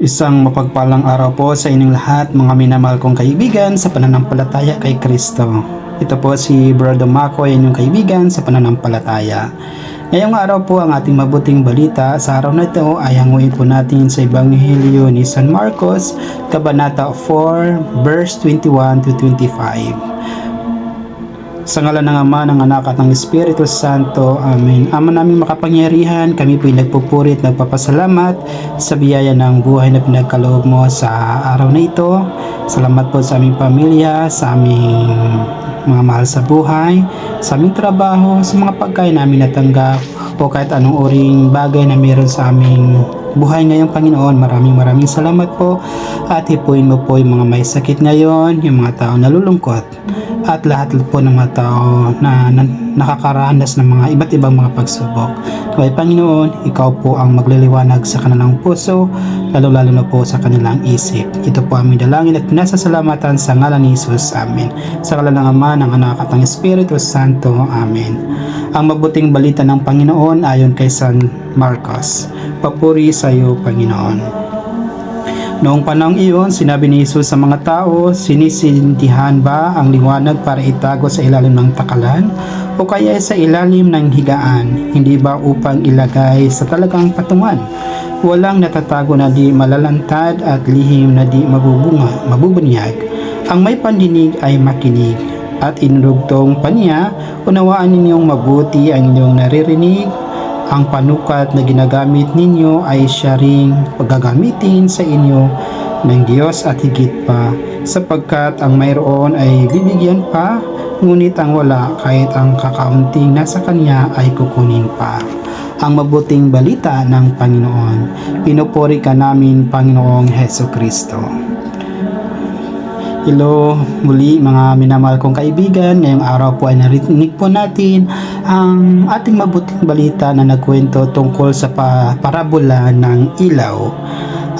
Isang mapagpalang araw po sa inyong lahat mga minamahal kong kaibigan sa pananampalataya kay Kristo. Ito po si Brother Mako, yan yung kaibigan sa pananampalataya. Ngayong araw po ang ating mabuting balita sa araw na ito ay hanguin po natin sa Ebanghelyo ni San Marcos, Kabanata 4, verse 21 to 25. Sa ngalan ng Ama, ng Anak at ng Espiritu Santo. Amen. Ama naming makapangyarihan, kami po'y nagpupuri at nagpapasalamat sa biyaya ng buhay na pinagkaloob mo sa araw na ito. Salamat po sa aming pamilya, sa aming mga mahal sa buhay, sa aming trabaho, sa mga pagkain namin natanggap o kahit anong uring bagay na meron sa aming buhay ngayong Panginoon. Maraming maraming salamat po at hipuin mo po yung mga may sakit ngayon, yung mga tao nalulungkot at lahat po ng mga tao na, na nakakaranas ng mga iba't ibang mga pagsubok. Kaya Panginoon, Ikaw po ang magliliwanag sa kanilang puso, lalo-lalo na po sa kanilang isip. Ito po aming dalangin at pinasasalamatan sa ngalan ni Jesus. Amen. Sa ngalan ng Ama, ng Anak at ng Espiritu Santo. Amen. Ang mabuting balita ng Panginoon ayon kay San Marcos. Papuri sa iyo, Panginoon. Noong panahong iyon, sinabi ni Jesus sa mga tao, sinisindihan ba ang liwanag para itago sa ilalim ng takalan o kaya sa ilalim ng higaan, hindi ba upang ilagay sa talagang patungan? Walang natatago na di malalantad at lihim na di mabubunga, mabubunyag. Ang may pandinig ay makinig at inurugtong pa niya, unawaan ninyong mabuti ang inyong naririnig ang panukat na ginagamit ninyo ay siya ring paggagamitin sa inyo ng Diyos at higit pa sapagkat ang mayroon ay bibigyan pa ngunit ang wala kahit ang kakaunting nasa kanya ay kukunin pa ang mabuting balita ng Panginoon. Pinupuri ka namin, Panginoong Heso Kristo. Hello, muli mga minamahal kong kaibigan. Ngayong araw po ay narinig po natin ang ating mabuting balita na nagkwento tungkol sa pa- parabola ng ilaw.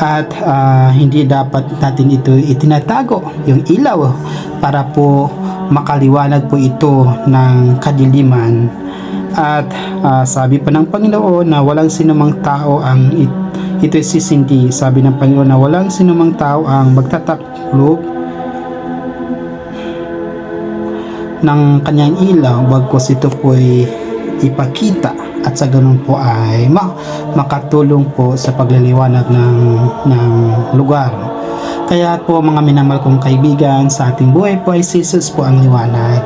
At ah, hindi dapat natin ito itinatago, yung ilaw, para po makaliwanag po ito ng kadiliman. At ah, sabi pa ng Panginoon na walang sinumang tao ang it, ito'y sisindi. Sabi ng Panginoon na walang sinumang tao ang magtataklop ng kanyang ilaw bagkos ito po ay ipakita at sa ganun po ay ma makatulong po sa pagliliwanag ng, ng lugar. Kaya po mga minamahal kong kaibigan sa ating buhay po ay si Jesus po ang liwanag.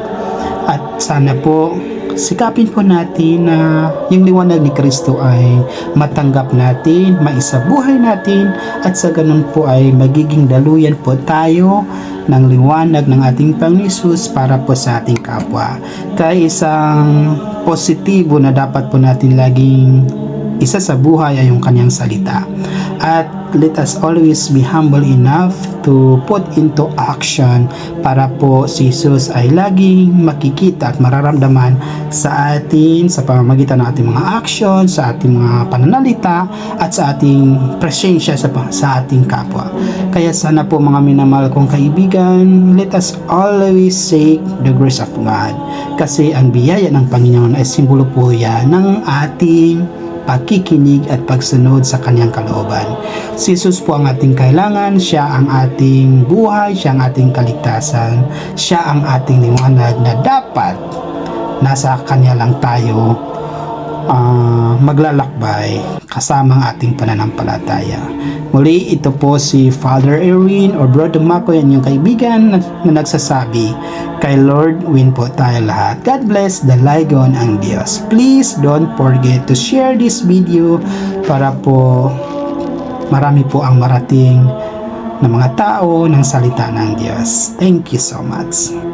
At sana po sikapin po natin na yung liwanag ni Kristo ay matanggap natin, maisabuhay natin at sa ganun po ay magiging daluyan po tayo ng liwanag ng ating Panginoon para po sa ating kapwa. Kaya isang positibo na dapat po natin laging isa sa buhay ay yung kanyang salita. At let us always be humble enough to put into action para po si Jesus ay laging makikita at mararamdaman sa atin sa pamamagitan ng ating mga action, sa ating mga pananalita at sa ating presensya sa, sa ating kapwa. Kaya sana po mga minamahal kong kaibigan, let us always seek the grace of God. Kasi ang biyaya ng Panginoon ay simbolo po yan ng ating pakikinig at pagsunod sa kanyang kalooban. Si Jesus po ang ating kailangan, siya ang ating buhay, siya ang ating kaligtasan, siya ang ating liwanag na dapat nasa kanya lang tayo ah, maglalakbay kasama ang ating pananampalataya. Muli, ito po si Father Erwin or Brother Mako, yan yung kaibigan na, na nagsasabi, kay Lord win po tayo lahat. God bless the Ligon ang Diyos. Please don't forget to share this video para po marami po ang marating ng mga tao ng salita ng Diyos. Thank you so much.